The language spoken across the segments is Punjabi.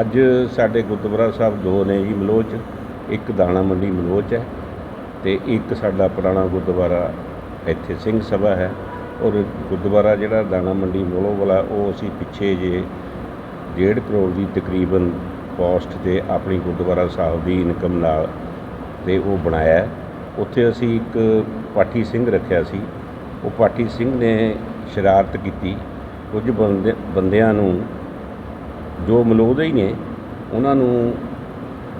ਅੱਜ ਸਾਡੇ ਗੁਰਦੁਆਰਾ ਸਾਹਿਬ ਦੋ ਨੇ ਜੀ ਮਲੋਚ। ਇੱਕ ਦਾਣਾ ਮੰਡੀ ਮਲੋਚ ਹੈ ਤੇ ਇੱਕ ਸਾਡਾ ਪੁਰਾਣਾ ਗੁਰਦੁਆਰਾ ਇੱਥੇ ਸਿੰਘ ਸਭਾ ਹੈ। ਔਰ ਗੁਰਦੁਆਰਾ ਜਿਹੜਾ ਦਾਣਾ ਮੰਡੀ ਮਲੋਹ ਵਾਲਾ, ਉਹ ਅਸੀਂ ਪਿੱਛੇ ਜੇ ਡੇਢ ਕਰੋੜ ਦੀ ਤਕਰੀਬਨ ਕੋਸਟ ਤੇ ਆਪਣੀ ਗੁਰਦੁਆਰਾ ਸਾਹਿਬ ਦੀ ਇਨਕਮ ਨਾਲ ਤੇ ਉਹ ਬਣਾਇਆ ਉੱਥੇ ਅਸੀਂ ਇੱਕ ਪਾਠੀ ਸਿੰਘ ਰੱਖਿਆ ਸੀ। ਉਹ ਪਾਠੀ ਸਿੰਘ ਨੇ ਸ਼ਰਾਰਤ ਕੀਤੀ। ਕੁਝ ਬੰਦੇ, ਬੰਦਿਆਂ ਨੂੰ ਜੋ ਮਲੋਦੇ ਹੀ ਨੇ, ਉਹਨਾਂ ਨੂੰ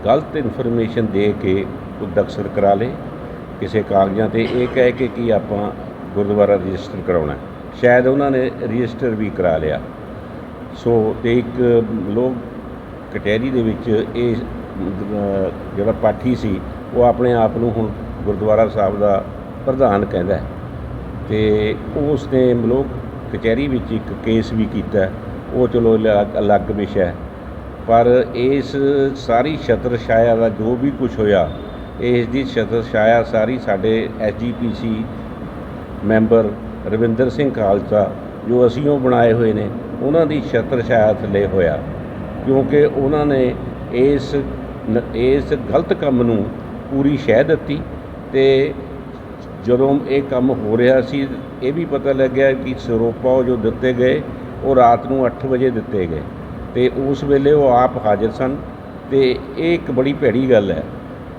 ਗਲਤ ਇਨਫੋਰਮੇਸ਼ਨ ਦੇ ਕੇ ਉਹ ਦਖਲ ਕਰਾ ਲੇ ਕਿਸੇ ਕਾਗਜ਼ਾਂ ਤੇ ਇਹ ਕਹਿ ਕੇ ਕਿ ਆਪਾਂ ਗੁਰਦੁਆਰਾ ਰਜਿਸਟਰ ਕਰਾਉਣਾ ਸ਼ਾਇਦ ਉਹਨਾਂ ਨੇ ਰਜਿਸਟਰ ਵੀ ਕਰਾ ਲਿਆ। ਸੋ ਤੇ ਇੱਕ ਲੋਕ ਕਟਹਿਰੀ ਦੇ ਵਿੱਚ ਇਹ ਜਿਹੜਾ ਪਾਠੀ ਸੀ, ਉਹ ਆਪਣੇ ਆਪ ਨੂੰ ਹੁਣ ਗੁਰਦੁਆਰਾ ਸਾਹਿਬ ਦਾ ਪ੍ਰਧਾਨ ਕਹਿੰਦਾ ਹੈ। ਤੇ ਉਸ ਨੇ ਮਲੋਕ ਕਚਹਿਰੀ ਵਿੱਚ ਇੱਕ ਕੇਸ ਵੀ ਕੀਤਾ ਉਹ ਚਲੋ ਅਲੱਗ- ਅਲੱਗ ਵਿਸ਼ਾ ਹੈ। ਪਰ ਇਸ ਸਾਰੀ ਛਤਰ ਛਾਇਆ ਦਾ ਜੋ ਵੀ ਕੁਝ ਹੋਇਆ, ਇਸ ਦੀ ਛਤਰ ਛਾਇਆ ਸਾਰੀ ਸਾਡੇ ਐਸਜੀਪੀਸੀ ਮੈਂਬਰ ਰਵਿੰਦਰ ਸਿੰਘ ਖਾਲਸਾ ਜੋ ਅਸੀਂ ਉਹ ਬਣਾਏ ਹੋਏ ਨੇ, ਉਹਨਾਂ ਦੀ ਛਤਰ ਛਾਇਆ ਥੱਲੇ ਹੋਇਆ। ਕਿਉਂਕਿ ਉਹਨਾਂ ਨੇ ਇਸ ਇਸ ਗਲਤ ਕੰਮ ਨੂੰ ਪੂਰੀ ਸ਼ਹਿ ਦਿੱਤੀ ਤੇ ਜਦੋਂ ਇਹ ਕੰਮ ਹੋ ਰਿਹਾ ਸੀ, ਇਹ ਵੀ ਪਤਾ ਲੱਗਿਆ ਕਿ ਸਰੋਪਾ ਉਹ ਜੋ ਦਿੱਤੇ ਗਏ ਉਹ ਰਾਤ ਨੂੰ 8 ਵਜੇ ਦਿੱਤੇ ਗਏ। ਤੇ ਉਸ ਵੇਲੇ ਉਹ ਆਪ ਹਾਜ਼ਰ ਸਨ। ਤੇ ਇਹ ਇੱਕ ਬੜੀ ਭੈੜੀ ਗੱਲ ਹੈ।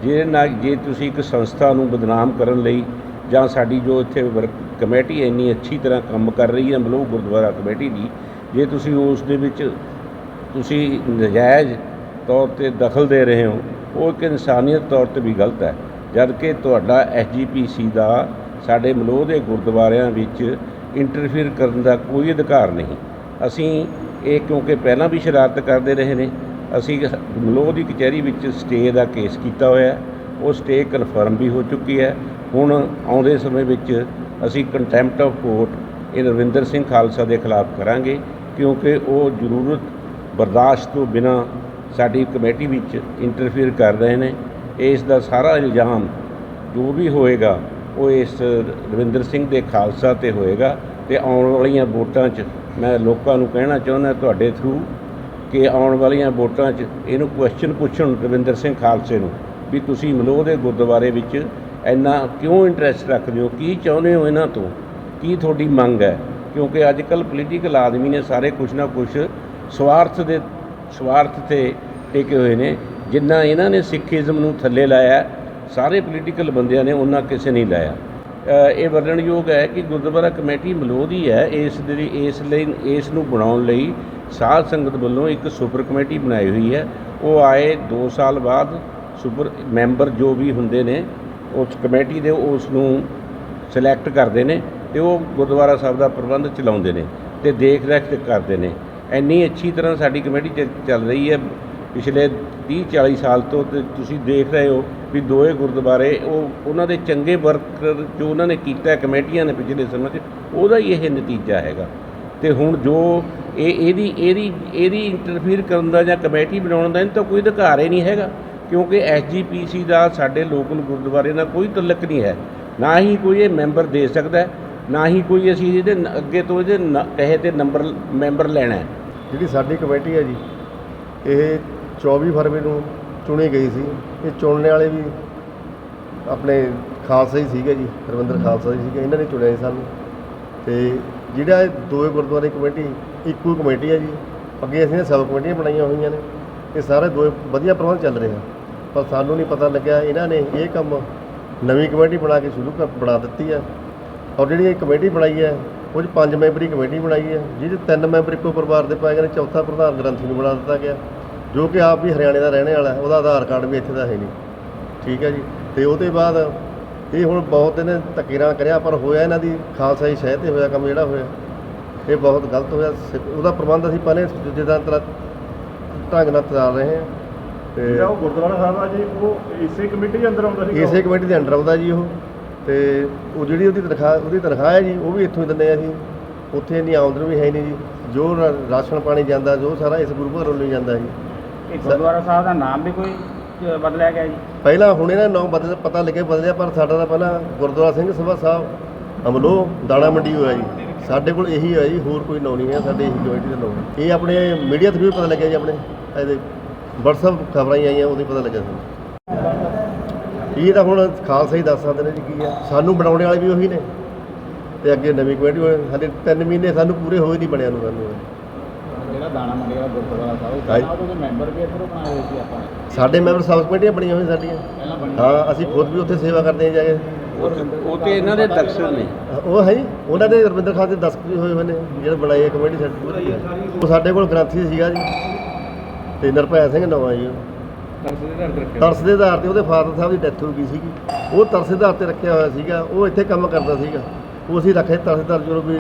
ਜਿਹਦੇ ਨਾਲ ਜੇ ਤੁਸੀਂ ਇੱਕ ਸੰਸਥਾ ਨੂੰ ਬਦਨਾਮ ਕਰਨ ਲਈ ਜਾਂ ਸਾਡੀ ਜੋ ਇੱਥੇ ਵਰਕ ਕਮੇਟੀ ਇੰਨੀ ਅੱਛੀ ਤਰ੍ਹਾਂ ਕੰਮ ਕਰ ਰਹੀ ਹੈ, ਮਲੋਹ ਗੁਰਦੁਆਰਾ ਕਮੇਟੀ ਦੀ, ਜੇ ਤੁਸੀਂ ਉਸ ਦੇ ਵਿੱਚ ਤੁਸੀਂ ਨਜਾਇਜ਼ ਤੌਰ ਤੇ ਦਖਲ ਦੇ ਰਹੇ ਹੋ, ਉਹ ਇੱਕ ਇਨਸਾਨੀਅਤ ਤੌਰ ਤੇ ਵੀ ਗਲਤ ਹੈ। ਜਦ ਕਿ ਤੁਹਾਡਾ ਐਸਜੀਪੀਸੀ ਦਾ ਸਾਡੇ ਮਲੋਹ ਦੇ ਗੁਰਦੁਆਰਿਆਂ ਵਿੱਚ ਇੰਟਰਫੀਅਰ ਕਰਨ ਦਾ ਕੋਈ ਅਧਿਕਾਰ ਨਹੀਂ। ਅਸੀਂ ਇਹ ਕਿਉਂਕਿ ਪਹਿਲਾਂ ਵੀ ਸ਼ਰਾਰਤ ਕਰਦੇ ਰਹੇ ਨੇ, ਅਸੀਂ ਮਲੋਹ ਦੀ ਕਚਹਿਰੀ ਵਿੱਚ ਸਟੇ ਦਾ ਕੇਸ ਕੀਤਾ ਹੋਇਆ, ਉਹ ਸਟੇ ਕਨਫਰਮ ਵੀ ਹੋ ਚੁੱਕੀ ਹੈ। ਹੁਣ ਆਉਂਦੇ ਸਮੇਂ ਵਿੱਚ ਅਸੀਂ ਕੰਟੈਂਪਟ ਆਫ ਕੋਰਟ ਇਹ ਰਵਿੰਦਰ ਸਿੰਘ ਖਾਲਸਾ ਦੇ ਖਿਲਾਫ ਕਰਾਂਗੇ, ਕਿਉਂਕਿ ਉਹ ਜ਼ਰੂਰਤ ਬਰਦਾਸ਼ਤ ਤੋਂ ਬਿਨਾ ਸਾਡੀ ਕਮੇਟੀ ਵਿੱਚ ਇੰਟਰਫੀਅਰ ਕਰ ਰਹੇ ਨੇ। ਇਸ ਦਾ ਸਾਰਾ ਇਲਜ਼ਾਮ ਜੋ ਵੀ ਹੋਏਗਾ ਉਹ ਇਸ ਰਵਿੰਦਰ ਸਿੰਘ ਦੇ ਖਾਲਸਾ ਤੇ ਹੋਏਗਾ ਤੇ ਆਉਣ ਵਾਲੀਆਂ ਵੋਟਾਂ 'ਚ ਮੈਂ ਲੋਕਾਂ ਨੂੰ ਕਹਿਣਾ ਚਾਹੁੰਦਾ ਤੁਹਾਡੇ ਥਰੂ ਕਿ ਆਉਣ ਵਾਲੀਆਂ ਵੋਟਾਂ 'ਚ ਇਹਨੂੰ ਕੁਐਸਚਨ ਪੁੱਛਣ ਰਵਿੰਦਰ ਸਿੰਘ ਖਾਲਸੇ ਨੂੰ ਵੀ ਤੁਸੀਂ ਮਲੋਹ ਦੇ ਗੁਰਦੁਆਰੇ ਵਿੱਚ ਇੰਨਾ ਕਿਉਂ ਇੰਟਰਸਟ ਰੱਖਦੇ ਹੋ? ਕੀ ਚਾਹੁੰਦੇ ਹੋ ਇਹਨਾਂ ਤੋਂ? ਕੀ ਤੁਹਾਡੀ ਮੰਗ ਹੈ? ਕਿਉਂਕਿ ਅੱਜ ਕੱਲ ਪੋਲੀਟੀਕਲ ਆਦਮੀ ਨੇ ਸਾਰੇ ਕੁਛ ਨਾ ਕੁਛ ਸਵਾਰਥ ਦੇ, ਸਵਾਰਥ ਤੇ ਟਿਕੇ ਹੋਏ ਨੇ। ਜਿੰਨਾ ਇਹਨਾਂ ਨੇ ਸਿੱਖੀਜ਼ਮ ਨੂੰ ਥੱਲੇ ਲਾਇਆ ਸਾਰੇ ਪੋਲੀਟੀਕਲ ਬੰਦਿਆਂ ਨੇ ਉਹਨਾਂ ਕਿਸੇ ਨਹੀਂ ਲਾਇਆ। ਇਹ ਵਰਣਨਯੋਗ ਹੈ ਕਿ ਗੁਰਦੁਆਰਾ ਕਮੇਟੀ ਮਲੋਹ ਦੀ ਹੈ, ਇਸ ਦੇ ਲਈ ਇਸ ਲਈ, ਇਸ ਨੂੰ ਬਣਾਉਣ ਲਈ ਸਾਧ ਸੰਗਤ ਵੱਲੋਂ ਇੱਕ ਸੁਪਰ ਕਮੇਟੀ ਬਣਾਈ ਹੋਈ ਹੈ। ਉਹ ਆਏ 2 ਸਾਲ ਬਾਅਦ ਸੁਪਰ ਮੈਂਬਰ ਜੋ ਵੀ ਹੁੰਦੇ ਨੇ, ਉਸ ਕਮੇਟੀ ਦੇ ਉਸ ਨੂੰ ਸਿਲੈਕਟ ਕਰਦੇ ਨੇ ਤੇ ਉਹ ਗੁਰਦੁਆਰਾ ਸਾਹਿਬ ਦਾ ਪ੍ਰਬੰਧ ਚਲਾਉਂਦੇ ਨੇ ਤੇ ਦੇਖ ਰੇਖ ਕਰਦੇ ਨੇ। ਇੰਨੀ ਅੱਛੀ ਤਰ੍ਹਾਂ ਸਾਡੀ ਕਮੇਟੀ ਚ- ਚੱਲ ਰਹੀ ਹੈ। ਪਿਛਲੇ 30 40 ਸਾਲ ਤੋਂ ਤੇ ਤੁਸੀਂ ਦੇਖ ਰਹੇ ਹੋ ਵੀ ਦੋਏ ਗੁਰਦੁਆਰੇ ਉਹ, ਉਹਨਾਂ ਦੇ ਚੰਗੇ ਵਰਕਰ ਜੋ ਉਹਨਾਂ ਨੇ ਕੀਤਾ, ਕਮੇਟੀਆਂ ਨੇ ਪਿਛਲੇ ਸਮੇਂ 'ਚ, ਉਹਦਾ ਹੀ ਇਹ ਨਤੀਜਾ ਹੈਗਾ। ਤੇ ਹੁਣ ਜੋ ਇਹ, ਇਹਦੀ ਇਹਦੀ ਇਹਦੀ ਇੰਟਰਫੀਅਰ ਕਰਨ ਦਾ ਜਾਂ ਕਮੇਟੀ ਬਣਾਉਣ ਦਾ, ਇਹਨਾਂ ਤਾਂ ਕੋਈ ਅਧਿਕਾਰ ਹੀ ਨਹੀਂ ਹੈਗਾ, ਕਿਉਂਕਿ ਐਸਜੀਪੀਸੀ ਦਾ ਸਾਡੇ ਲੋਕਲ ਗੁਰਦੁਆਰੇ ਨਾਲ ਕੋਈ ਤਲਕ ਨਹੀਂ ਹੈ। ਨਾ ਹੀ ਕੋਈ ਇਹ ਮੈਂਬਰ ਦੇ ਸਕਦਾ, ਨਾ ਹੀ ਕੋਈ ਅਸੀਂ ਇਹਦੇ ਅੱਗੇ ਤੋਂ ਇਹਦੇ ਕਹੇ ਤੇ ਨੰਬਰ, ਮੈਂਬਰ ਲੈਣਾ ਜਿਹੜੀ ਸਾਡੀ ਕਮੇਟੀ ਹੈ ਜੀ ਇਹ 24 ਫਰਵਰੀ ਨੂੰ ਚੁਣੀ ਗਈ ਸੀ। ਇਹ ਚੁਣਨੇ ਵਾਲੇ ਵੀ ਆਪਣੇ ਖਾਲਸਾ ਹੀ ਸੀਗੇ ਜੀ ਰਵਿੰਦਰ ਖਾਲਸਾ ਜੀ ਸੀਗੇ ਇਹਨਾਂ ਨੇ ਚੁਣਿਆ ਸੀ ਸਾਨੂੰ। ਤੇ ਜਿਹੜਾ ਇਹ ਦੋਏ ਗੁਰਦੁਆਰੇ ਕਮੇਟੀ ਇੱਕੋ ਕਮੇਟੀ ਹੈ ਜੀ ਅੱਗੇ ਅਸੀਂ ਸਬ ਕਮੇਟੀਆਂ ਬਣਾਈਆਂ ਹੋਈਆਂ ਨੇ। ਇਹ ਸਾਰੇ ਦੋਏ ਵਧੀਆ ਪ੍ਰਬੰਧ ਚੱਲ ਰਹੇ। ਆ ਪਰ ਸਾਨੂੰ ਨਹੀਂ ਪਤਾ ਲੱਗਿਆ ਇਹਨਾਂ ਨੇ ਇਹ ਕੰਮ ਨਵੀਂ ਕਮੇਟੀ ਬਣਾ ਕੇ ਸ਼ੁਰੂ ਕਰ ਬਣਾ ਦਿੱਤੀ ਹੈ ਔਰ ਜਿਹੜੀ ਇਹ ਕਮੇਟੀ ਬਣਾਈ ਹੈ ਉਹ 'ਚ ਪੰਜ ਮੈਂਬਰੀ ਕਮੇਟੀ ਬਣਾਈ ਹੈ ਜਿਹਦੇ ਤਿੰਨ ਮੈਂਬਰ ਇੱਕੋ ਪਰਿਵਾਰ ਦੇ ਪਾਏ ਗਏ ਨੇ ਚੌਥਾ ਪ੍ਰਧਾਨ ਗ੍ਰੰਥੀ ਨੂੰ ਬਣਾ ਦਿੱਤਾ ਗਿਆ। ਜੋ ਕਿ ਆਪ ਵੀ ਹਰਿਆਣੇ ਦਾ ਰਹਿਣੇ ਵਾਲਾ ਹੈ ਉਹਦਾ ਆਧਾਰ ਕਾਰਡ ਵੀ ਇੱਥੇ ਦਾ ਹੈ ਨਹੀਂ। ਠੀਕ ਹੈ ਜੀ। ਤੇ ਉਹਦੇ ਬਾਅਦ ਇਹ ਹੁਣ ਬਹੁਤ ਇਹਨੇ ਧੱਕੇਰਾਂ ਕਰਿਆ ਪਰ ਹੋਇਆ ਇਹਨਾਂ ਦੀ ਖਾਲਸਾ ਹੀ ਸ਼ਹਿ ਤੇ ਹੋਇਆ ਕੰਮ ਜਿਹੜਾ ਹੋਇਆ ਇਹ ਬਹੁਤ ਗਲਤ ਹੋਇਆ। ਉਹਦਾ ਪ੍ਰਬੰਧ ਅਸੀਂ ਪਹਿਲੇ ਜਿੱਦਾਂ ਤਰ੍ਹਾਂ ਢੰਗ ਨਾਲ ਚੱਲ ਰਹੇ ਹਾਂ। ਤੇ ਜਿਹੜਾ ਉਹ ਗੁਰਦੁਆਰਾ ਸਾਹਿਬ ਆ ਜੀ ਉਹ ਇਸੇ ਕਮੇਟੀ ਦੇ ਅੰਦਰ ਆਉਂਦਾ ਸੀ ਇਸੇ ਕਮੇਟੀ ਦੇ ਅੰਡਰ ਆਉਂਦਾ ਜੀ ਉਹ। ਤੇ ਉਹ ਜਿਹੜੀ ਉਹਦੀ ਤਨਖਾਹ ਉਹਦੀ ਤਨਖਾਹ ਹੈ ਜੀ ਉਹ ਵੀ ਇੱਥੋਂ ਹੀ ਦਿੰਦੇ ਆ ਅਸੀਂ। ਉੱਥੇ ਇੰਨੀ ਆਮਦਨ ਵੀ ਹੈ ਨਹੀਂ ਜੀ। ਜੋ ਰਾ- ਰਾਸ਼ਨ ਪਾਣੀ ਜਾਂਦਾ ਜੋ ਸਾਰਾ ਇਸ ਗੁਰੂ ਘਰੋਂ ਲਈ ਜਾਂਦਾ ਜੀ। ਇਹ ਗੁਰਦੁਆਰਾ ਸਾਹਿਬ ਦਾ ਨਾਮ ਵੀ ਕੋਈ ਅ, ਬਦਲਿਆ ਗਿਆ ਜੀ? ਪਹਿਲਾਂ ਹੁਣ ਇਹਨਾਂ ਨਾਮ ਬਦਲ ਪਤਾ ਲੱਗੇ ਬਦਲਿਆ ਪਰ ਸਾਡਾ ਤਾਂ ਪਹਿਲਾਂ ਗੁਰਦੁਆਰਾ ਸਿੰਘ ਸਭਾ ਸਾਹਿਬ ਅਮਲੋ ਦਾਣਾ ਮੰਡੀ ਹੋਇਆ ਜੀ। ਸਾਡੇ ਕੋਲ ਇਹੀ ਹੈ ਜੀ ਹੋਰ ਕੋਈ ਨਾਂ ਨਹੀਂ ਹੈ ਸਾਡੇ ਇਹੀ ਕਮੇਟੀ ਦਾ ਹੈ ਇਹ ਆਪਣੇ ਮੀਡੀਆ ਥਰੂ ਪਤਾ ਲੱਗਿਆ ਜੀ ਆਪਣੇ। ਇਹਦੇ WhatsApp ਖਬਰਾਂ ਹੀ ਆਈਆਂ ਉਹਦੇ ਪਤਾ ਲੱਗਿਆ ਸਾਨੂੰ। ਇਹ ਤਾਂ ਹੁਣ ਖਾਲਸਾ ਹੀ ਦੱਸ ਸਕਦੇ ਨੇ ਜੀ ਕੀ ਹੈ ਸਾਨੂੰ ਬਣਾਉਣ ਵਾਲੇ ਵੀ ਉਹੀ ਨੇ। ਤੇ ਅੱਗੇ ਨਵੀਂ ਕਮੇਟੀ ਹੋਏ ਹਾਲੇ 3 ਮਹੀਨੇ ਸਾਨੂੰ ਪੂਰੇ ਹੋਏ ਨਹੀਂ ਬਣਿਆ ਨੂੰ ਸਾਨੂੰ। ਜਿਹੜਾ ਦਾਣਾ ਮੰਡੀ ਵਾਲਾ ਗੁਰਦੁਆਰਾ ਸਾਹਿਬ ਉਹਦੇ ਮੈਂਬਰ ਵੀ ਇੱਧਰੋਂ ਬਣਾਏ ਹੋਏ ਸੀ ਆਪਾਂ। ਸਾਡੇ ਮੈਂਬਰ ਸਬ ਕਮੇਟੀਆਂ ਬਣੀਆਂ ਹੋਈਆਂ ਸਾਡੀਆਂ। ਹਾਂ ਅਸੀਂ ਖੁਦ ਵੀ ਉੱਥੇ ਸੇਵਾ ਕਰਦੇ ਹਾਂ ਜਾ ਕੇ। ਉਹ ਤੇ ਇਹਨਾਂ ਦੇ ਦਰਸ਼ਨ ਨੇ। ਉਹ ਹੈ ਜੀ, ਉਹਨਾਂ ਦੇ ਰਵਿੰਦਰ ਖਾਨ ਦੇ ਦਸ ਵੀ ਹੋਏ ਹੋਏ ਨੇ ਜਿਹੜੇ ਬਣਾਈ ਹੈ ਕਮੇਟੀ ਸਾਡੀ। ਉਹ ਸਾਡੇ ਕੋਲ ਗ੍ਰੰਥੀ ਸੀਗਾ ਜੀ। ਤੇ ਨਿਰਭੈ ਸਿੰਘ ਨਵਾਂ ਜੀ। ਉਹ। ਤਰਸ ਦੇ ਆਧਾਰ ਤੇ ਉਹਦੇ ਫਾਦਰ ਸਾਹਿਬ ਦੀ ਡੈਥ ਹੋ ਗਈ ਸੀਗੀ। ਉਹ ਤਰਸ ਦੇ ਆਧਾਰ ਤੇ ਰੱਖਿਆ ਹੋਇਆ ਸੀਗਾ। ਉਹ ਇੱਥੇ ਕੰਮ ਕਰਦਾ ਸੀਗਾ। ਉਹ ਅਸੀਂ ਰੱਖੇ ਤਰਸ ਦੇ ਆਧਾਰ ਜਦੋਂ ਵੀ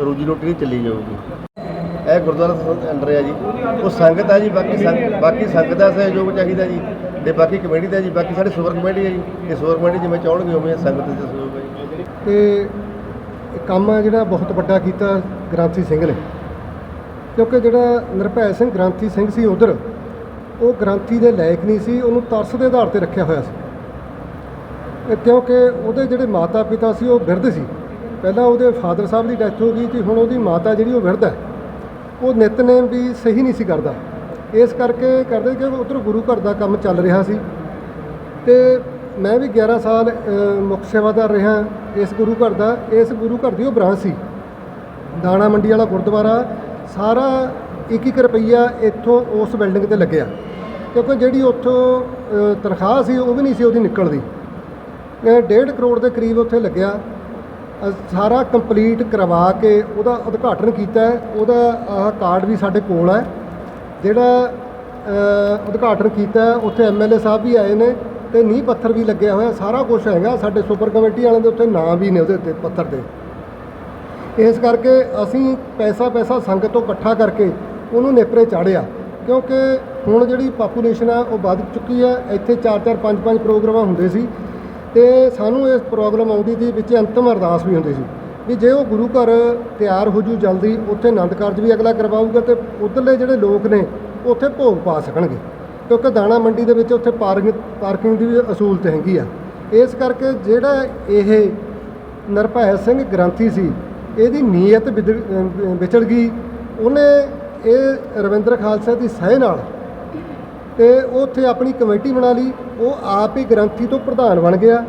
ਰੋਜੀ ਰੋਟੀ ਨਹੀਂ ਚੱਲੀ ਜਾਊਗੀ। ਇਹ ਗੁਰਦੁਆਰਾ ਸਾਹਿਬ ਦੇ ਅੰਡਰ ਹੈ ਜੀ। ਉਹ ਸੰਗਤ ਹੈ ਜੀ ਬਾਕੀ ਸੰਗ ਬਾਕੀ ਸੰਗਤ ਦਾ ਸਹਿਯੋਗ ਚਾਹੀਦਾ ਜੀ ਤੇ ਬਾਕੀ ਕਮੇਟੀ ਦਾ ਜੀ। ਬਾਕੀ ਸਾਡੇ ਸੁਵਰ ਕਮੇਟੀ ਹੈ ਜੀ। ਇਹ ਸੁਵਰ ਕਮੇਟੀ ਜਿਵੇਂ ਚਾਹਣਗੇ ਉਵੇਂ ਸੰਗਤ ਦਾ ਸਹਿਯੋਗ ਹੈ ਜੀ। ਤੇ ਇਹ ਕੰਮ ਆ ਜਿਹੜਾ ਬਹੁਤ ਵੱਡਾ ਕੀਤਾ ਗ੍ਰਾਂਥੀ ਸਿੰਘ ਨੇ। ਕਿਉਂਕਿ ਜਿਹੜਾ ਨਿਰਭੈ ਸਿੰਘ ਗ੍ਰਾਂਥੀ ਸਿੰਘ ਸੀ ਉਧਰ ਉਹ ਗ੍ਰੰਥੀ ਦੇ ਲਾਇਕ ਨਹੀਂ ਸੀ, ਉਹਨੂੰ ਤਰਸ ਦੇ ਆਧਾਰ ਤੇ ਰੱਖਿਆ ਹੋਇਆ ਸੀ। ਕਿਉਂਕਿ ਉਹਦੇ ਜਿਹੜੇ ਮਾਤਾ ਪਿਤਾ ਸੀ, ਉਹ ਬਿਰਧ ਸੀ। ਪਹਿਲਾਂ ਉਹਦੇ ਫਾਦਰ ਸਾਹਿਬ ਦੀ ਡੈਥ ਹੋ ਗਈ ਤੇ ਹੁਣ ਉਹਦੀ ਮਾਤਾ ਜਿਹੜੀ ਉਹ ਬਿਰਧ ਹੈ। ਉਹ ਨਿਤਨੇਮ ਵੀ ਸਹੀ ਨਹੀਂ ਸੀ ਕਰਦਾ। ਇਸ ਕਰਕੇ ਕਰਦੇ ਕਿ ਉਧਰ ਗੁਰੂ ਘਰ ਦਾ ਕੰਮ ਚੱਲ ਰਿਹਾ ਸੀ। ਤੇ ਮੈਂ ਵੀ 11 ਸਾਲ ਮੁੱਖ ਸੇਵਾਦਾਰ ਰਿਹਾ ਇਸ ਗੁਰੂ ਘਰ ਦਾ। ਇਸ ਗੁਰੂ ਘਰ ਦੀ ਉਹ ਬ੍ਰਾਂਚ ਸੀ। ਦਾਣਾ ਮੰਡੀ ਵਾਲਾ ਗੁਰਦੁਆਰਾ, ਸਾਰਾ ਇੱਕ ਇੱਕ ਰੁਪਈਆ ਇੱਥੋਂ ਉਸ ਬਿਲਡਿੰਗ ਤੇ ਲੱਗਿਆ। ਕਿਉਂਕਿ ਜਿਹੜੀ ਉੱਥੋਂ ਤਨਖਾਹ ਸੀ ਉਹ ਵੀ ਨਹੀਂ ਸੀ ਉਹਦੀ ਨਿਕਲਦੀ। 1.5 ਕਰੋੜ ਦੇ ਕਰੀਬ ਉੱਥੇ ਲੱਗਿਆ। ਸਾਰਾ ਕੰਪਲੀਟ ਕਰਵਾ ਕੇ ਉਹਦਾ ਉਦਘਾਟਨ ਕੀਤਾ ਉਹਦਾ ਆਹ ਕਾਰਡ ਵੀ ਸਾਡੇ ਕੋਲ ਹੈ। ਜਿਹੜਾ ਉਦਘਾਟਨ ਕੀਤਾ ਹੈ, ਉੱਥੇ ਐਮਐਲਏ ਸਾਹਿਬ ਵੀ ਆਏ ਨੇ ਤੇ ਨੀਂਹ ਪੱਥਰ ਵੀ ਲੱਗਿਆ ਹੋਇਆ। ਸਾਰਾ ਕੁਝ ਹੈਗਾ। ਸਾਡੇ ਸੁਪਰ ਕਮੇਟੀ ਵਾਲਿਆਂ ਦੇ ਉੱਤੇ ਨਾਂ ਵੀ ਨੇ ਉਹਦੇ ਉੱਤੇ ਪੱਥਰ ਦੇ। ਇਸ ਕਰਕੇ ਅਸੀਂ ਪੈਸਾ ਪੈਸਾ ਸੰਗਤ ਤੋਂ ਇਕੱਠਾ ਕਰਕੇ ਉਹਨੂੰ ਨੇਪਰੇ ਚਾੜਿਆ ਕਿਉਂਕਿ ਹੁਣ ਜਿਹੜੀ ਪਾਪੂਲੇਸ਼ਨ ਆ, ਉਹ ਵੱਧ ਚੁੱਕੀ ਹੈ ਇੱਥੇ 4-4 5-5 ਪ੍ਰੋਗਰਾਮ ਹੁੰਦੇ ਸੀ। ਤੇ ਸਾਨੂੰ ਇਸ ਪ੍ਰੋਗਰਾਮ ਆਉਂਦੀ ਸੀ ਵਿੱਚ ਅੰਤਮ ਅਰਦਾਸ ਵੀ ਹੁੰਦੀ ਸੀ। ਵੀ ਜੇ ਉਹ ਗੁਰੂ ਘਰ ਤਿਆਰ ਹੋ ਜੂ ਜਲਦੀ, ਉੱਥੇ ਆਨੰਦ ਕਾਰਜ ਵੀ ਅਗਲਾ ਕਰਵਾਊਗਾ ਤੇ ਉਧਰਲੇ ਜਿਹੜੇ ਲੋਕ ਨੇ ਉੱਥੇ ਭੋਗ ਪਾ ਸਕਣਗੇ। ਕਿਉਂਕਿ ਦਾਣਾ ਮੰਡੀ ਦੇ ਵਿੱਚ ਉੱਥੇ ਪਾਰਕਿੰਗ ਪਾਰਕਿੰਗ ਦੀ ਵੀ ਅਸੂਲਤ ਹੈਗੀ ਆ। ਇਸ ਕਰਕੇ ਜਿਹੜਾ ਇਹ ਨਿਰਭੈ ਸਿੰਘ ਗ੍ਰੰਥੀ ਸੀ, ਇਹਦੀ ਨੀਅਤ ਵਿਦੜ- ਅਹ ਗਈ। ਉਹਨੇ ਇਹ ਰਵਿੰਦਰ ਖਾਲਸਾ ਦੀ ਸਹਿ ਨਾਲ ਤੇ ਉਹ ਉੱਥੇ ਆਪਣੀ ਕਮੇਟੀ ਬਣਾ ਲਈ। ਉਹ ਆਪ ਹੀ ਗ੍ਰੰਥੀ ਤੋਂ ਪ੍ਰਧਾਨ ਬਣ ਗਿਆ।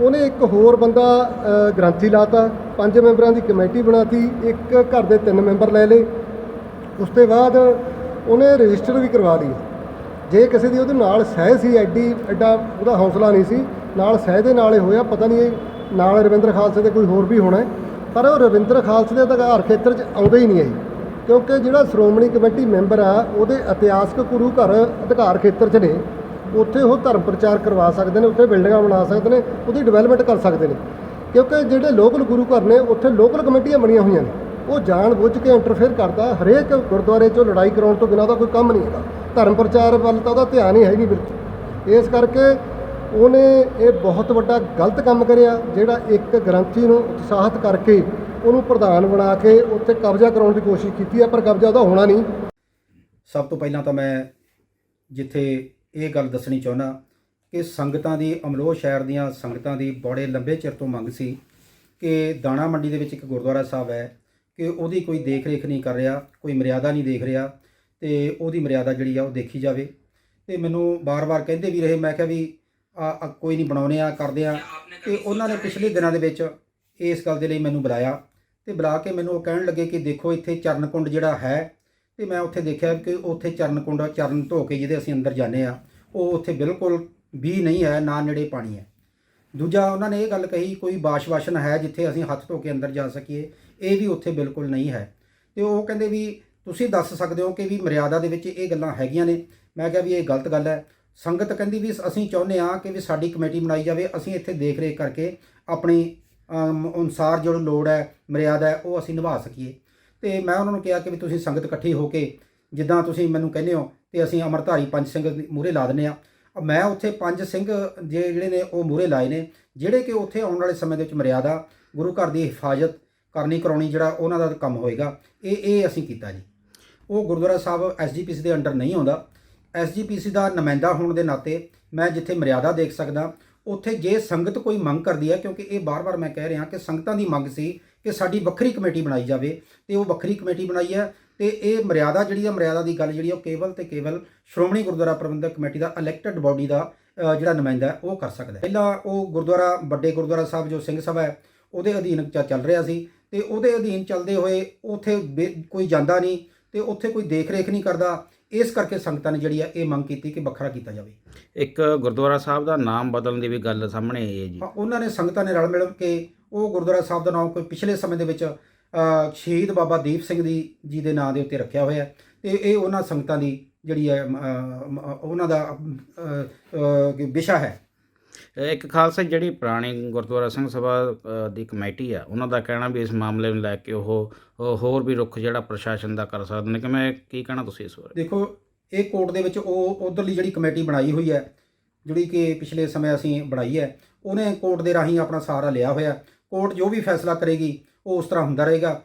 ਉਹਨੇ ਇੱਕ ਹੋਰ ਬੰਦਾ ਅ, ਗ੍ਰੰਥੀ ਲਾਤਾ। ਪੰਜ ਮੈਂਬਰਾਂ ਦੀ ਕਮੇਟੀ ਬਣਾਤੀ। ਇੱਕ ਘਰ ਦੇ ਤਿੰਨ ਮੈਂਬਰ ਲੈ ਲਏ। ਉਸ ਤੋਂ ਬਾਅਦ ਉਹਨੇ ਰਜਿਸਟਰ ਵੀ ਕਰਵਾ ਲਈ। ਜੇ ਕਿਸੇ ਦੀ ਉਹਦੇ ਨਾਲ ਸਹਿ ਸੀ ਐਡੀ ਐਡਾ ਉਹਦਾ ਹੌਸਲਾ ਨਹੀਂ ਸੀ ਨਾਲ ਸਹਿ ਦੇ ਨਾਲ ਹੀ ਹੋਇਆ ਪਤਾ ਨਹੀਂ ਇਹ ਨਾਲ ਰਵਿੰਦਰ ਖਾਲਸੇ ਦੇ ਕੋਈ ਹੋਰ ਵੀ ਹੋਣਾ ਪਰ ਉਹ ਰਵਿੰਦਰ ਖਾਲਸੇ ਦੇ ਅਧਿਕਾਰ ਖੇਤਰ 'ਚ ਆਉਂਦਾ ਹੀ ਨਹੀਂ ਹੈ। ਜੀ। ਕਿਉਂਕਿ ਜਿਹੜਾ ਸ਼੍ਰੋਮਣੀ ਕਮੇਟੀ ਮੈਂਬਰ ਆ, ਉਹਦੇ ਇਤਿਹਾਸਕ ਗੁਰੂ ਘਰ ਅਧਿਕਾਰ ਖੇਤਰ 'ਚ ਨੇ। ਉੱਥੇ ਉਹ ਧਰਮ ਪ੍ਰਚਾਰ ਕਰਵਾ ਸਕਦੇ ਨੇ, ਉੱਥੇ ਬਿਲਡਿੰਗਾਂ ਬਣਾ ਸਕਦੇ ਨੇ, ਉਹਦੀ ਡਿਵੈਲਪਮੈਂਟ ਕਰ ਸਕਦੇ ਨੇ। ਕਿਉਂਕਿ ਜਿਹੜੇ ਲੋਕਲ ਗੁਰੂ ਘਰ ਨੇ, ਉੱਥੇ ਲੋਕਲ ਕਮੇਟੀਆਂ ਬਣੀਆਂ ਹੋਈਆਂ ਨੇ। ਉਹ ਜਾਣ ਬੁੱਝ ਕੇ ਇੰਟਰਫੇਅਰ ਕਰਦਾ, ਹਰੇਕ ਗੁਰਦੁਆਰੇ 'ਚੋਂ ਲੜਾਈ ਕਰਾਉਣ ਤੋਂ ਬਿਨਾਂ ਦਾ ਕੋਈ ਕੰਮ ਨਹੀਂ ਹੈਗਾ। ਧਰਮ ਪ੍ਰਚਾਰ ਵੱਲ ਤਾਂ ਉਹਦਾ ਧਿਆਨ ਹੀ ਹੈ ਨਹੀਂ ਬਿਲਕੁਲ। ਇਸ ਕਰਕੇ ਉਹਨੇ ਇਹ ਬਹੁਤ ਵੱਡਾ ਗਲਤ ਕੰਮ ਕਰਿਆ, ਜਿਹੜਾ ਇੱਕ ਗ੍ਰੰਥੀ ਨੂੰ ਉਤਸ਼ਾਹਿਤ ਕਰਕੇ ਉਹਨੂੰ ਪ੍ਰਧਾਨ ਬਣਾ ਕੇ ਉੱਥੇ ਕਬਜ਼ਾ ਕਰਾਉਣ ਦੀ ਕੋਸ਼ਿਸ਼ ਕੀਤੀ ਹੈ ਪਰ ਕਬਜ਼ਾ ਉਹਦਾ ਹੋਣਾ ਨਹੀਂ। ਸਭ ਤੋਂ ਪਹਿਲਾਂ ਤਾਂ ਮੈਂ ਜਿੱਥੇ ਇਹ ਗੱਲ ਦੱਸਣੀ ਚਾਹੁੰਦਾ ਕਿ ਸੰਗਤਾਂ ਦੀ ਅਮਲੋਹ ਸ਼ਹਿਰ ਦੀਆਂ ਸੰਗਤਾਂ ਦੀ ਬੜੇ ਲੰਬੇ ਚਿਰ ਤੋਂ ਮੰਗ ਸੀ ਕਿ ਦਾਣਾ ਮੰਡੀ ਦੇ ਵਿੱਚ ਇੱਕ ਗੁਰਦੁਆਰਾ ਸਾਹਿਬ ਹੈ, ਕਿ ਉਹਦੀ ਕੋਈ ਦੇਖ ਰੇਖ ਨਹੀਂ ਕਰ ਰਿਹਾ, ਕੋਈ ਮਰਿਆਦਾ ਨਹੀਂ ਦੇਖ ਰਿਹਾ ਤੇ ਉਹਦੀ ਮਰਿਆਦਾ ਜਿਹੜੀ ਆ ਉਹ ਦੇਖੀ ਜਾਵੇ। ਤੇ ਮੈਨੂੰ ਬਾਰ-ਬਾਰ ਕਹਿੰਦੇ ਵੀ ਰਹੇ, ਮੈਂ ਕਿਹਾ ਵੀ ਆ ਕੋਈ ਨਹੀਂ ਬਣਾਉਨੇ ਆ, ਕਰਦੇ ਆ। ਤੇ ਉਹਨਾਂ ਨੇ ਪਿਛਲੇ ਦਿਨਾਂ ਦੇ ਵਿੱਚ ਇਸ ਗੱਲ ਦੇ ਲਈ ਮੈਨੂੰ ਬੁਲਾਇਆ। ਤੇ ਬੁਲਾ ਕੇ ਮੈਨੂੰ ਉਹ ਕਹਿਣ ਲੱਗੇ ਕਿ ਦੇਖੋ ਇੱਥੇ ਚਰਨਕੁੰਡ ਜਿਹੜਾ ਹੈ, ਤੇ ਮੈਂ ਉੱਥੇ ਦੇਖਿਆ ਕਿ ਉੱਥੇ ਚਰਨਕੁੰਡ, ਚਰਨ ਧੋ ਕੇ ਜਿਹਦੇ ਅਸੀਂ ਅੰਦਰ ਜਾਂਦੇ ਆ ਉਹ ਉੱਥੇ ਬਿਲਕੁਲ ਵੀ ਨਹੀਂ ਹੈ, ਨਾ ਨੇੜੇ ਪਾਣੀ ਹੈ। ਦੂਜਾ ਉਹਨਾਂ ਨੇ ਇਹ ਗੱਲ ਕਹੀ, ਕੋਈ ਬਾਸ਼-ਵਾਸ਼ਨ ਹੈ ਜਿੱਥੇ ਅਸੀਂ ਹੱਥ ਧੋ ਕੇ ਅੰਦਰ ਜਾ ਸਕੀਏ, ਇਹ ਵੀ ਉੱਥੇ ਬਿਲਕੁਲ ਨਹੀਂ ਹੈ। ਤੇ ਉਹ ਕਹਿੰਦੇ ਵੀ ਤੁਸੀਂ ਦੱਸ ਸਕਦੇ ਹੋ ਕਿ ਵੀ ਮਰਿਆਦਾ ਦੇ ਵਿੱਚ ਇਹ ਗੱਲਾਂ ਹੈਗੀਆਂ ਨੇ। ਮੈਂ ਕਿਹਾ ਵੀ ਇਹ ਗਲਤ ਗੱਲ ਹੈ। ਸੰਗਤ ਕਹਿੰਦੀ ਵੀ ਅਸੀਂ ਚਾਹੁੰਦੇ ਆ ਕਿ ਵੀ ਸਾਡੀ ਕਮੇਟੀ ਬਣਾਈ ਜਾਵੇ, ਅਸੀਂ ਇੱਥੇ ਦੇਖ ਰੇਖ ਕਰਕੇ ਆਪਣੀ ਅਨੁਸਾਰ ਜੋ ਲੋੜ ਹੈ, ਮਰਿਆਦਾ ਹੈ, ਉਹ ਅਸੀਂ ਨਿਭਾ ਸਕੀਏ। ਤੇ ਮੈਂ ਉਹਨਾਂ ਨੂੰ ਕਿਹਾ ਕਿ ਵੀ ਤੁਸੀਂ ਸੰਗਤ ਇਕੱਠੀ ਹੋ ਕੇ ਜਿੱਦਾਂ ਤੁਸੀਂ ਮੈਨੂੰ ਕਹਿੰਦੇ ਹੋ, ਤੇ ਅਸੀਂ ਅਮਰਧਾਰੀ ਪੰਜ ਸਿੰਘ ਮੂਰੇ ਲਾ ਦਿੰਦੇ ਆ ਮੈਂ ਉੱਥੇ ਪੰਜ ਸਿੰਘ ਜੇ ਜਿਹੜੇ ਨੇ, ਉਹ ਮੂਰੇ ਲਾਏ ਨੇ, ਜਿਹੜੇ ਕਿ ਉੱਥੇ ਆਉਣ ਵਾਲੇ ਸਮੇਂ ਦੇ ਵਿੱਚ ਮਰਿਆਦਾ, ਗੁਰੂ ਘਰ ਦੀ ਹਿਫਾਜ਼ਤ ਕਰਨੀ, ਕਰਾਉਣੀ ਜਿਹੜਾ ਉਹਨਾਂ ਦਾ ਕੰਮ ਹੋਏਗਾ, ਇਹ ਇਹ ਅਸੀਂ ਕੀਤਾ ਜੀ। ਉਹ ਗੁਰਦੁਆਰਾ ਸਾਹਿਬ ਐਸਜੀਪੀਸੀ ਦੇ ਅੰਡਰ ਨਹੀਂ ਆਉਂਦਾ। ਐਸਜੀਪੀਸੀ ਦਾ ਨੁਮਾਇੰਦਾ ਹੋਣ ਦੇ ਨਾਤੇ ਮੈਂ ਜਿੱਥੇ ਮਰਿਆਦਾ ਦੇਖ ਸਕਦਾ ਉੱਥੇ ਜੇ ਸੰਗਤ ਕੋਈ ਮੰਗ ਕਰਦੀ ਹੈ, ਕਿਉਂਕਿ ਇਹ ਬਾਰ-ਬਾਰ ਮੈਂ ਕਹਿ ਰਿਹਾ ਕਿ ਸੰਗਤਾਂ ਦੀ ਮੰਗ ਸੀ ਕਿ ਸਾਡੀ ਵੱਖਰੀ ਕਮੇਟੀ ਬਣਾਈ ਜਾਵੇ ਤੇ ਉਹ ਵੱਖਰੀ ਕਮੇਟੀ ਬਣਾਈ ਹੈ ਤੇ ਇਹ ਮਰਿਆਦਾ ਜਿਹੜੀ ਆ ਮਰਿਆਦਾ ਦੀ ਗੱਲ ਜਿਹੜੀ ਆ ਉਹ ਕੇਵਲ ਤੇ ਕੇਵਲ ਸ਼੍ਰੋਮਣੀ ਗੁਰਦੁਆਰਾ ਪ੍ਰਬੰਧਕ ਕਮੇਟੀ ਦਾ ਇਲੈਕਟਡ ਬਾਡੀ ਦਾ ਜਿਹੜਾ ਨੁਮਾਇੰਦਾ ਉਹ ਕਰ ਸਕਦਾ ਹੈ। ਪਹਿਲਾਂ ਉਹ ਗੁਰਦੁਆਰਾ, ਵੱਡੇ ਗੁਰਦੁਆਰਾ ਸਾਹਿਬ ਜੋ ਸਿੰਘ ਸਭਾ ਹੈ, ਉਹਦੇ ਅਧੀਨ ਚ ਚੱਲ ਰਿਹਾ ਸੀ ਤੇ ਉਹਦੇ ਅਧੀਨ ਚੱਲਦੇ ਹੋਏ ਉੱਥੇ ਬੇ- ਕੋਈ ਜਾਂਦਾ ਨਹੀਂ ਤੇ ਉੱਥੇ ਕੋਈ ਦੇਖ ਰੇਖ ਨਹੀਂ ਕਰਦਾ ਇਸ ਕਰਕੇ ਸੰਗਤਾਂ ਨੇ ਜਿਹੜੀ ਆ ਇਹ ਮੰਗ ਕੀਤੀ ਕਿ ਵੱਖਰਾ ਕੀਤਾ ਜਾਵੇ। ਇੱਕ ਗੁਰਦੁਆਰਾ ਸਾਹਿਬ ਦਾ ਨਾਮ ਬਦਲਣ ਦੀ ਵੀ ਗੱਲ ਸਾਹਮਣੇ ਆਈ ਹੈ ਜੀ। ਹਾਂ, ਉਹਨਾਂ ਨੇ ਸੰਗਤਾਂ ਨੇ ਰਲ ਮਿਲ ਕੇ ਉਹ ਗੁਰਦੁਆਰਾ ਸਾਹਿਬ ਦਾ ਨਾਮ ਕੋਈ ਪਿਛਲੇ ਸਮੇਂ ਦੇ ਵਿੱਚ ਅ, ਸ਼ਹੀਦ ਬਾਬਾ ਦੀਪ ਸਿੰਘ ਦੀ ਜੀ ਦੇ ਨਾਂ ਦੇ ਉੱਤੇ ਰੱਖਿਆ ਹੋਇਆ ਹੈ। ਤੇ ਇਹ ਉਹਨਾਂ ਸੰਗਤਾਂ ਦੀ ਜਿਹੜੀ ਹੈ ਅ, ਮ, ਉਹਨਾਂ ਦਾ ਅ, ਅ, ਵਿਸ਼ਾ ਹੈ। ਇੱਕ ਖਾਲਸਾ ਜਿਹੜੀ ਪੁਰਾਣੀ ਗੁਰਦੁਆਰਾ ਸਿੰਘ ਸਭਾ ਦੀ ਕਮੇਟੀ ਆ, ਉਹਨਾਂ ਦਾ ਕਹਿਣਾ ਵੀ ਇਸ ਮਾਮਲੇ ਨੂੰ ਲੈ ਕੇ ਉਹ ਉਹ ਹੋਰ ਵੀ ਰੁਖ ਜਿਹੜਾ ਪ੍ਰਸ਼ਾਸਨ ਦਾ ਕਰ ਸਕਦੇ ਨੇ, ਕਿ ਮੈਂ ਕੀ ਕਹਿਣਾ ਤੁਸੀਂ ਇਸ ਬਾਰੇ? ਦੇਖੋ, ਇਹ ਕੋਰਟ ਦੇ ਵਿੱਚ ਉਹ ਉਧਰਲੀ ਜਿਹੜੀ ਕਮੇਟੀ ਬਣਾਈ ਹੋਈ ਹੈ, ਜਿਹੜੀ ਕਿ ਪਿਛਲੇ ਸਮੇਂ ਅਸੀਂ ਬਣਾਈ ਹੈ, ਉਹਨੇ ਕੋਰਟ ਦੇ ਰਾਹੀਂ ਆਪਣਾ ਸਹਾਰਾ ਲਿਆ ਹੋਇਆ। ਕੋਰਟ ਜੋ ਵੀ ਫੈਸਲਾ ਕਰੇਗੀ, ਉਹ ਉਸ ਤਰ੍ਹਾਂ ਹੁੰਦਾ ਰਹੇਗਾ।